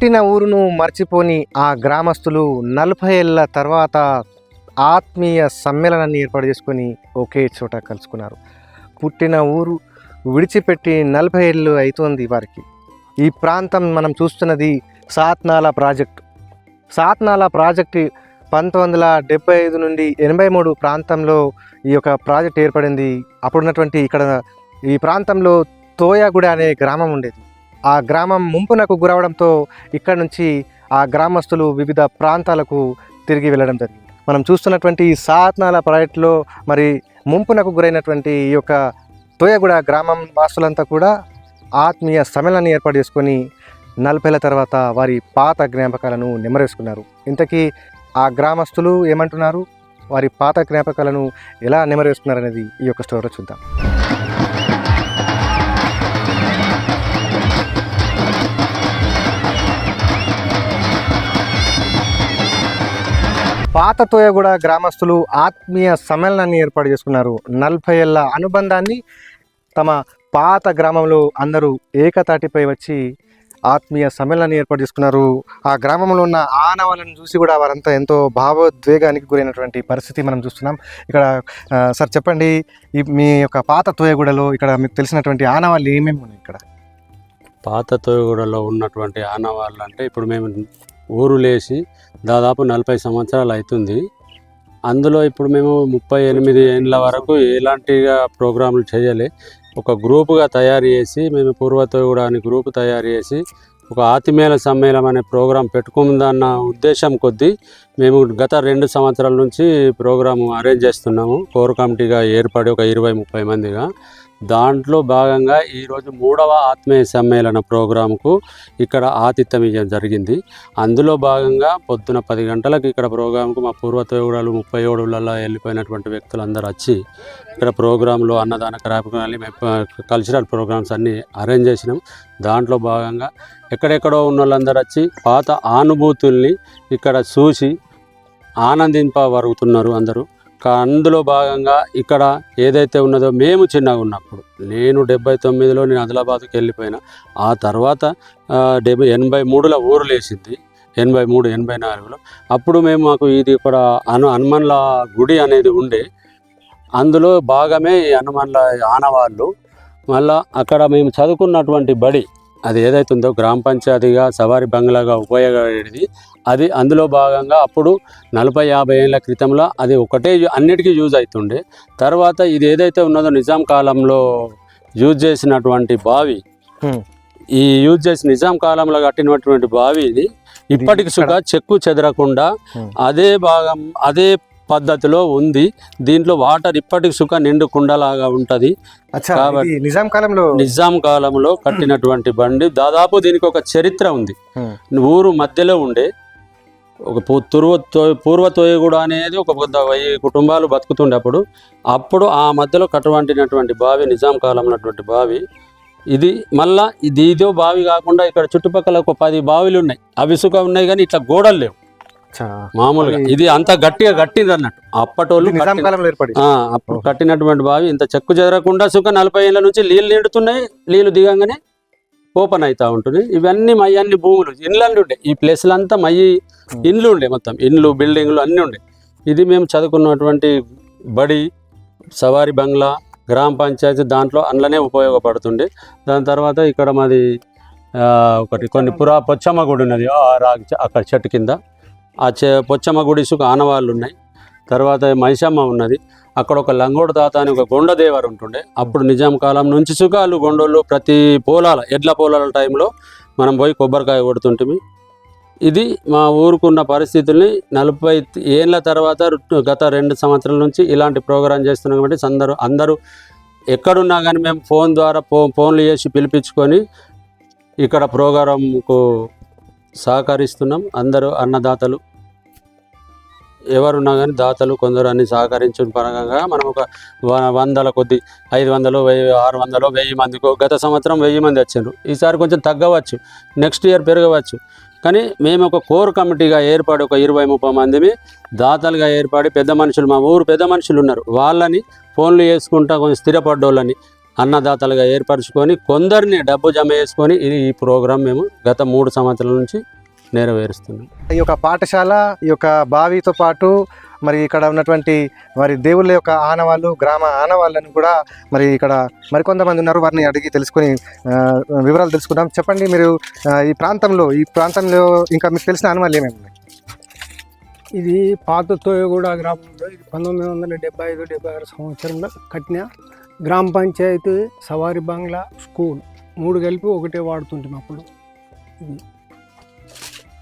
పుట్టిన ఊరును మర్చిపోని ఆ గ్రామస్తులు నలభై ఏళ్ళ తర్వాత ఆత్మీయ సమ్మేళనాన్ని ఏర్పాటు చేసుకొని ఒకే చోట కలుసుకున్నారు. పుట్టిన ఊరు విడిచిపెట్టి నలభై ఏళ్ళు అవుతోంది వారికి. ఈ ప్రాంతం మనం చూస్తున్నది సాత్నాల ప్రాజెక్టు. సాత్నాల ప్రాజెక్టు పంతొమ్మిది వందల డెబ్బై ఐదు నుండి ఎనభై మూడు ప్రాంతంలో ఈ యొక్క ప్రాజెక్ట్ ఏర్పడింది. అప్పుడున్నటువంటి ఇక్కడ ఈ ప్రాంతంలో తోయగూడ అనే గ్రామం ఉండేది. ఆ గ్రామం ముంపునకు గురవడంతో ఇక్కడ నుంచి ఆ గ్రామస్తులు వివిధ ప్రాంతాలకు తిరిగి వెళ్ళడం జరిగింది. మనం చూస్తున్నటువంటి ఈ సాత్నాల ప్రాజెక్టులో మరి ముంపునకు గురైనటువంటి ఈ యొక్క తోయగూడ గ్రామం వాసులంతా కూడా ఆత్మీయ సమ్మేళనాన్ని ఏర్పాటు చేసుకొని నలభైల తర్వాత వారి పాత జ్ఞాపకాలను నెమరేసుకున్నారు. ఇంతకీ ఆ గ్రామస్తులు ఏమంటున్నారు? వారి పాత జ్ఞాపకాలను ఎలా నెమరేసుకున్నారు అనేది ఈ యొక్క స్టోరీలో చూద్దాం. పాత తోయగూడ గ్రామస్తులు ఆత్మీయ సమ్మేళనాన్ని ఏర్పాటు చేసుకున్నారు. నలభై ఏళ్ళ అనుబంధాన్ని తమ పాత గ్రామంలో అందరూ ఏకతాటిపై వచ్చి ఆత్మీయ సమ్మేళనాన్ని ఏర్పాటు చేసుకున్నారు. ఆ గ్రామంలో ఉన్న ఆనవాళ్ళను చూసి కూడా వారంతా ఎంతో భావోద్వేగానికి గురైనటువంటి పరిస్థితి మనం చూస్తున్నాం. ఇక్కడ సార్ చెప్పండి మీ యొక్క పాత తోయగూడలో ఇక్కడ మీకు తెలిసినటువంటి ఆనవాళ్ళు ఏమేమి ఉన్నాయి ఇక్కడ? పాత తోయగూడలో ఉన్నటువంటి ఆనవాళ్ళు అంటే ఇప్పుడు మేము ఊరు లేచి దాదాపు నలభై సంవత్సరాలు అవుతుంది అందులో ఇప్పుడు మేము ముప్పై ఎనిమిది ఏళ్ళ వరకు ఎలాంటిగా ప్రోగ్రాంలు చేయలే. ఒక గ్రూపుగా తయారు చేసి మేము పూర్వతో కూడా అని గ్రూపు తయారు చేసి ఒక ఆతిమేల సమ్మేళనం అనే ప్రోగ్రాం పెట్టుకుందన్న ఉద్దేశం కొద్దీ మేము గత రెండు సంవత్సరాల నుంచి ప్రోగ్రాము అరేంజ్ చేస్తున్నాము. కోర్ కమిటీగా ఏర్పడి ఒక ఇరవై ముప్పై మందిగా. దాంట్లో భాగంగా ఈరోజు మూడవ ఆత్మీయ సమ్మేళన ప్రోగ్రాంకు ఇక్కడ ఆతిథ్యం ఇవ్వడం జరిగింది. అందులో భాగంగా పొద్దున పది గంటలకు ఇక్కడ ప్రోగ్రాంకు మా పూర్వతోగుడాలు ముప్పై ఏడులలో వెళ్ళిపోయినటువంటి వ్యక్తులందరూ వచ్చి ఇక్కడ ప్రోగ్రాంలో అన్నదాన కార్యక్రమాలు కల్చరల్ ప్రోగ్రామ్స్ అన్నీ అరేంజ్ చేసినాం. దాంట్లో భాగంగా ఎక్కడెక్కడో ఉన్న వాళ్ళందరూ వచ్చి పాత అనుభూతుల్ని ఇక్కడ చూసి ఆనందింపవరుగుతున్నారు అందరూ. అందులో భాగంగా ఇక్కడ ఏదైతే ఉన్నదో మేము చిన్నగా ఉన్నప్పుడు నేను డెబ్బై తొమ్మిదిలో నేను ఆదిలాబాద్కి వెళ్ళిపోయినా ఆ తర్వాత డెబ్బై ఎనభై మూడులో ఊరు లేచింది ఎనభై మూడు ఎనభై నాలుగులో. అప్పుడు మేము మాకు ఇది ఇక్కడ అను హనుమన్ల గుడి అనేది ఉండే అందులో భాగమే ఈ హనుమన్ల ఆనవాళ్ళు. మళ్ళా అక్కడ మేము చదువుకున్నటువంటి బడి అది ఏదైతే ఉందో గ్రామ పంచాయతీగా సవారి బంగ్లాగా ఉపయోగపడేది అది అందులో భాగంగా అప్పుడు నలభై యాభై ఏళ్ళ క్రితంలో అది ఒకటే అన్నిటికీ యూజ్ అవుతుండే తర్వాత ఇది ఏదైతే ఉన్నదో నిజాం కాలంలో యూజ్ చేసినటువంటి బావి. ఈ యూజ్ చేసి నిజాం కాలంలో కట్టినటువంటి బావి ఇది ఇప్పటికి సుగా చెక్కు చెదరకుండా. అదే భాగం అదే పద్ధతిలో ఉంది. దీంట్లో వాటర్ ఇప్పటికి సుఖ నిండు కుండలాగా ఉంటుంది. కాబట్టి- నిజాం కాలంలో నిజాం కాలంలో కట్టినటువంటి బండి. దాదాపు దీనికి ఒక చరిత్ర ఉంది. ఊరు మధ్యలో ఉండే ఒక పూ- తుర్వ తో- పూర్వ తోయగూడ అనేది ఒక పెద్ద వెయ్యి కుటుంబాలు బతుకుతుండే అప్పుడు. అప్పుడు ఆ మధ్యలో కట్టువంటినటువంటి బావి నిజాం కాలం ఉన్నటువంటి బావి. ఇది మళ్ళా ఇది ఇదో బావి కాకుండా ఇక్కడ చుట్టుపక్కల ఒక పది బావిలు ఉన్నాయి అవి సుఖ ఉన్నాయి కానీ ఇట్లా గోడలు లేవు. మామూలుగా. ఇది అంత గట్టిగా కట్టింది అన్నట్టు. అప్పటోళ్ళు అప్పుడు కట్టినటువంటి బావి ఇంత చెక్కు చెదరకుండా సుఖ నలభై ఏళ్ళ నుంచి నీళ్ళు నిండుతున్నాయి నీళ్ళు దిగంగానే ఓపెన్ అవుతా ఉంటుంది ఇవన్నీ మయ్యి అన్ని భూములు ఇండ్లు ఉండే. ఈ ప్లేస్లు అంతా మయ్యి ఇండ్లు ఉండే మొత్తం. ఇండ్లు బిల్డింగ్లు అన్నీ ఉండే. ఇది మేము చదువుకున్నటువంటి బడి సవారి బంగ్లా గ్రామ పంచాయతీ దాంట్లో అందులోనే ఉపయోగపడుతుండే. దాని తర్వాత ఇక్కడ మాది ఒకటి కొన్ని పురా పొచ్చమ్మ గుడి ఉన్నది. అక్కడ చెట్టు కింద. ఆ చె పొచ్చమ్మ గుడి సుఖ ఆనవాళ్ళు ఉన్నాయి. తర్వాత మైసమ్మ ఉన్నది. అక్కడ ఒక లంగోడు తాత అని ఒక గొండ దేవరు ఉంటుండే. అప్పుడు నిజాం కాలం నుంచి సుఖాలు గొండోళ్ళు ప్రతి పోలాల ఎడ్ల పోలాల టైంలో మనం పోయి కొబ్బరికాయ కొడుతుంటిమి. ఇది మా ఊరుకున్న పరిస్థితుల్ని నలభై ఏళ్ళ తర్వాత గత రెండు సంవత్సరాల నుంచి ఇలాంటి ప్రోగ్రాం చేస్తున్నాం కాబట్టి అందరూ అందరూ ఎక్కడున్నా కానీ మేము ఫోన్ ద్వారా ఫో ఫోన్లు చేసి పిలిపించుకొని ఇక్కడ ప్రోగ్రాంకు సహకరిస్తున్నాం. అందరూ అన్నదాతలు ఎవరున్నా కానీ దాతలు కొందరు అన్ని సహకరించిన పరంగా మనం ఒక వ- వందల కొద్ది ఐదు వందలు వెయ్యి ఆరు వందలు వెయ్యి మందికో గత సంవత్సరం వెయ్యి మంది వచ్చారు. ఈసారి కొంచెం తగ్గవచ్చు. నెక్స్ట్ ఇయర్ పెరగవచ్చు. కానీ మేము ఒక కోర్ కమిటీగా ఏర్పడి ఒక ఇరవై ముప్పై మందిని దాతలుగా ఏర్పడి పెద్ద మనుషులు మా ఊరు పెద్ద మనుషులు ఉన్నారు. వాళ్ళని ఫోన్లు చేసుకుంటా కొంచెం స్థిరపడ్డోళ్ళని అన్నదాతలుగా ఏర్పరచుకొని కొందరిని డబ్బు జమ చేసుకొని ఇది ఈ ప్రోగ్రాం మేము గత మూడు సంవత్సరాల నుంచి నెరవేరుస్తున్నాం ఈ యొక్క పాఠశాల ఈ యొక్క బావితో పాటు మరి ఇక్కడ ఉన్నటువంటి మరి దేవుళ్ళ యొక్క ఆనవాళ్ళు గ్రామ ఆనవాళ్ళను కూడా మరి ఇక్కడ మరికొంతమంది ఉన్నారు. వారిని అడిగి తెలుసుకొని వివరాలు తెలుసుకుందాం. చెప్పండి మీరు ఈ ప్రాంతంలో ఈ ప్రాంతంలో ఇంకా మీకు తెలిసిన ఆనవాళ్ళు ఏమేమి ఉన్నాయి? ఇది పాత తోయగూడ గ్రామంలో ఇది పంతొమ్మిది వందల డెబ్బై ఐదు డెబ్బై ఆరు సంవత్సరంలో కట్టిన గ్రామ పంచాయతీ సవారి బంగ్లా స్కూల్. మూడు కలిపి ఒకటే వాడుతుంటాం అప్పుడు. ఇది.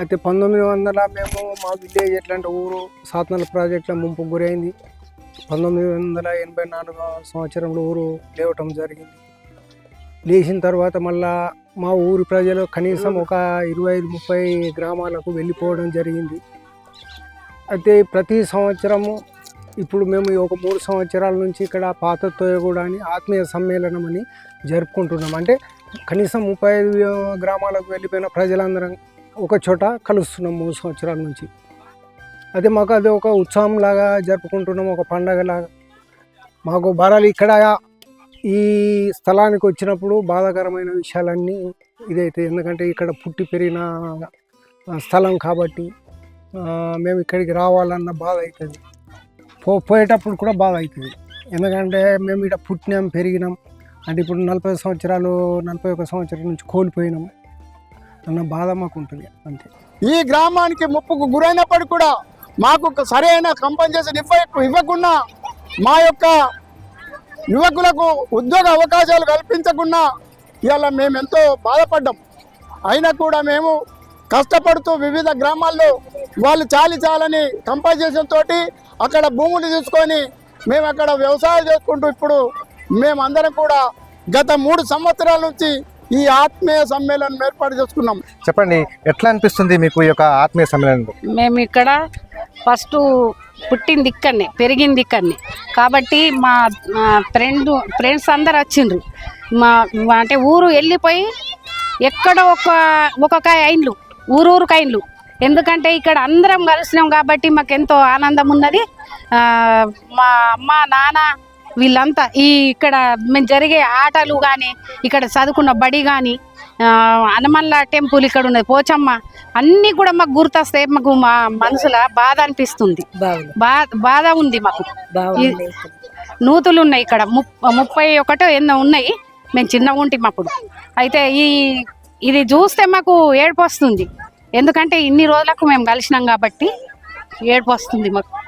అయితే పంతొమ్మిది వందల మేము మా విలేజ్ ఎట్లాంటి ఊరు సాత్నల ప్రాజెక్టులో ముంపు గురైంది. పంతొమ్మిది వందల ఎనభై నాలుగో సంవత్సరంలో ఊరు లేవటం జరిగింది. లేచిన తర్వాత మళ్ళా మా ఊరి ప్రజలు కనీసం ఒక ఇరవై ఐదు ముప్పై గ్రామాలకు వెళ్ళిపోవడం జరిగింది. అయితే ప్రతి సంవత్సరము ఇప్పుడు మేము ఒక మూడు సంవత్సరాల నుంచి ఇక్కడ పాత తోయగూడ అని ఆత్మీయ సమ్మేళనం అని జరుపుకుంటున్నాం. అంటే కనీసం ముప్పై ఐదు గ్రామాలకు వెళ్ళిపోయిన ప్రజలందరం ఒక చోట కలుస్తున్నాం మూడు సంవత్సరాల నుంచి. అదే మాకు అది ఒక ఉత్సవం లాగా జరుపుకుంటున్నాం ఒక పండగలాగా మాకు బారాలు ఇక్కడ ఈ స్థలానికి వచ్చినప్పుడు బాధాకరమైన విషయాలన్నీ ఇదైతే. ఎందుకంటే ఇక్కడ పుట్టి పెరిగిన స్థలం కాబట్టి మేము ఇక్కడికి రావాలన్న బాధ అవుతుంది పో పోయేటప్పుడు కూడా బాధ అవుతుంది ఎందుకంటే మేము ఇక్కడ పుట్టినాం పెరిగినాం. అంటే ఇప్పుడు నలభై సంవత్సరాలు నలభై ఒక సంవత్సరం నుంచి కోల్పోయినాము అన్న బాధ మాకు ఉంటుంది అంతే. ఈ గ్రామానికి ముప్పుకు గురైనప్పటికీ కూడా మాకు ఒక సరైన కంపెన్సేషన్ ఇవ్వ ఇవ్వకుండా మా యొక్క యువకులకు ఉద్యోగ అవకాశాలు కల్పించకుండా ఇవాళ మేము ఎంతో బాధపడ్డాం. అయినా కూడా మేము కష్టపడుతూ వివిధ గ్రామాల్లో వాళ్ళు చాలి చాలని కంపెన్సేషన్ తోటి అక్కడ భూములు తీసుకొని మేము అక్కడ వ్యవసాయం చేసుకుంటూ ఇప్పుడు మేమందరం కూడా గత మూడు సంవత్సరాల నుంచి ఈ ఆత్మీయ సమ్మేళనం ఏర్పాటు చేసుకున్నాం. చెప్పండి ఎట్లా అనిపిస్తుంది మీకు ఈ యొక్క ఆత్మీయ సమ్మేళనంలో మేము ఇక్కడ ఫస్ట్ పుట్టింది ఇక్కడనే పెరిగింది ఇక్కడనే కాబట్టి మా ఫ్రెండ్ ఫ్రెండ్స్ అందరు వచ్చిండ్రు. మా అంటే ఊరు వెళ్ళిపోయి ఎక్కడో ఒక ఒక్కొక్క ఐన్లు ఊరూరు కైన్లు ఎందుకంటే ఇక్కడ అందరం కలిసినాం కాబట్టి మాకు ఎంతో ఆనందం ఉన్నది. మా అమ్మ నాన్న వీళ్ళంతా ఈ ఇక్కడ మేము జరిగే ఆటలు కానీ ఇక్కడ చదువుకున్న బడి కానీ హనుమన్ల టెంపుల్ ఇక్కడ ఉన్నది. పోచమ్మ అన్నీ కూడా మాకు గుర్తొస్తాయి మాకు మా మనసులో బాధ అనిపిస్తుంది. బాధ ఉంది మాకు. నూతులు ఉన్నాయి ఇక్కడ. ముప్- ముప్పై ఒకటో ఎన్నో ఉన్నాయి. మేము చిన్నగా ఉంటాం అప్పుడు అయితే ఈ ఇది చూస్తే మాకు ఏడుపు వస్తుంది. ఎందుకంటే ఇన్ని రోజులకు మేము కలిసినాం కాబట్టి ఏడుపు వస్తుంది మాకు.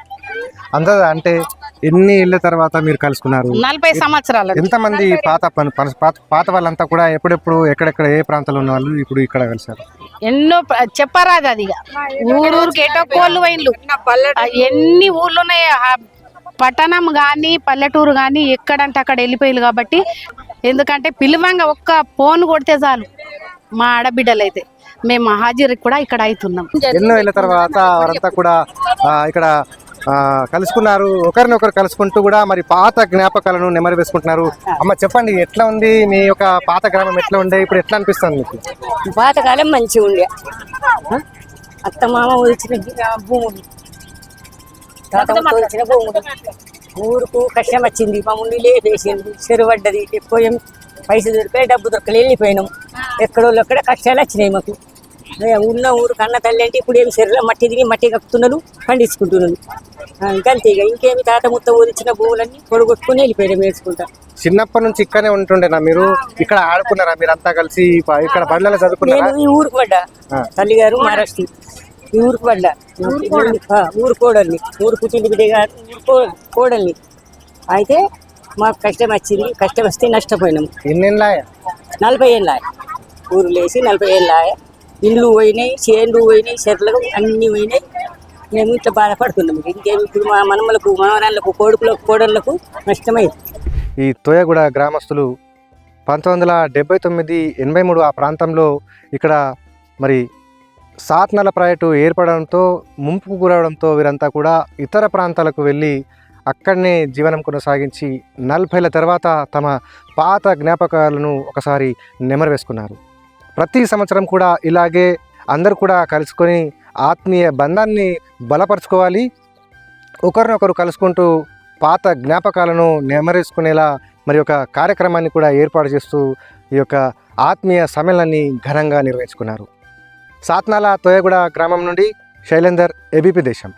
అంత అంటే ఎన్ని ఇళ్ళ తర్వాత మీరు కలుసుకున్నారు? నలభై సంవత్సరాలు ఎంతమంది పాత పాత పాత వాళ్ళంతా కూడా ఎప్పుడెప్పుడు ఎక్కడెక్కడ ఏ ప్రాంతంలో ఉన్న వాళ్ళు ఇప్పుడు ఇక్కడ కలిసారు ఎన్నో చెప్పరాదు అది. ఊరూరికి ఎటో కోళ్ళు వైన్లు ఎన్ని ఊర్లు ఉన్నాయి? ఆ పట్టణం కానీ పల్లెటూరు కానీ ఎక్కడంటే అక్కడ వెళ్ళిపోయారు కాబట్టి ఎందుకంటే పిలువంగా ఒక్క ఫోన్ కొడితే చాలు మా ఆడబిడ్డలు అయితే మేము హాజీరికి కూడా ఇక్కడ అవుతున్నాం. ఎన్నో ఏళ్ళ తర్వాత వారంతా కూడా ఇక్కడ కలుసుకున్నారు. ఒకరినొకరు కలుసుకుంటూ కూడా మరి పాత జ్ఞాపకాలను నెమరు వేసుకుంటున్నారు. అమ్మ చెప్పండి ఎట్లా ఉంది? మీ యొక్క పాత గ్రామం ఎట్లా ఉండే? ఇప్పుడు ఎట్లా అనిపిస్తుంది మీకు? పాతకాలం మంచిగా ఉండే. ఆ? అత్త మామ వచ్చిన భూములు. వచ్చిన భూములు. ఊరుకు కష్టం వచ్చింది. మా ముందు లేపేసింది చెరువు పడ్డది. ఎక్కువ పైసలు దొరికాయి డబ్బు దొరకలే వెళ్ళిపోయినాం. ఎక్కడో అక్కడ కష్టాలు వచ్చినాయి మాకు. ఉన్న ఊరు కన్న తల్లి అంటే ఇప్పుడు ఏం చెరువులో మట్టి తిని మట్టి కక్కుతున్నారు పండించుకుంటున్నారు. ఇంకంతే ఇక. ఇంకేమి తాత ముత్త ఊరిచ్చిన భూములన్నీ పొడగొట్టుకుని వెళ్ళిపోయాం వేసుకుంటా. చిన్నప్పటి నుంచి ఇక్కడనే ఉంటుండేనా మీరు? ఇక్కడ ఆడుకున్నారా మీరంతా కలిసి? ప- ఇక్కడ బళ్ళలో చదువుకున్నారా? నేను ఈ ఊరికి పడ్డా. ఆ. తల్లిగారు మహారాష్ట్ర. ఈ ఊరికి పడ్డా. ఊరు కోడల్ని. ఊరు పుట్టింది బిడ్డ గారు ఊరు కో- కోడల్ని. అయితే మాకు కష్టం వచ్చింది. కష్టం వస్తే నష్టపోయినాం. ఎన్నెళ్ళ నలభై ఏళ్ళ ఊరు లేచి నలభై ఏళ్ళ ఇండ్లు పోయినాయి చేన్లు పోయినాయి చెట్లకు అన్నీ పోయినాయి. మేము ఇట్లా బాధపడుతున్నాం. ఇంకేమి ఇప్పుడు మా మనమలకు మామరాళ్ళకు కొడుకులకు కోడళ్ళకు నష్టమైంది. ఈ తోయగూడ గ్రామస్తులు పంతొమ్మిది వందల డెబ్బై తొమ్మిది ఎనభై మూడు ఆ ప్రాంతంలో ఇక్కడ మరి సాత్నల ప్రాజెక్టు ఏర్పడడంతో ముంపుకు గురవడంతో వీరంతా కూడా ఇతర ప్రాంతాలకు వెళ్ళి అక్కడనే జీవనం కొనసాగించి నలభైల తర్వాత తమ పాత జ్ఞాపకాలను ఒకసారి నెమరు వేసుకున్నారు. ప్రతి సంవత్సరం కూడా ఇలాగే అందరూ కూడా కలుసుకొని ఆత్మీయ బంధాన్ని బలపరుచుకోవాలి. ఒకరినొకరు కలుసుకుంటూ పాత జ్ఞాపకాలను నెమరేసుకునేలా మరి ఒక కార్యక్రమాన్ని కూడా ఏర్పాటు చేస్తూ ఈ యొక్క ఆత్మీయ సమ్మేళనాన్ని ఘనంగా నిర్వహించుకున్నారు. సాత్నాల తోయగూడ గ్రామం నుండి శైలేందర్ ఏబీపీ దేశం.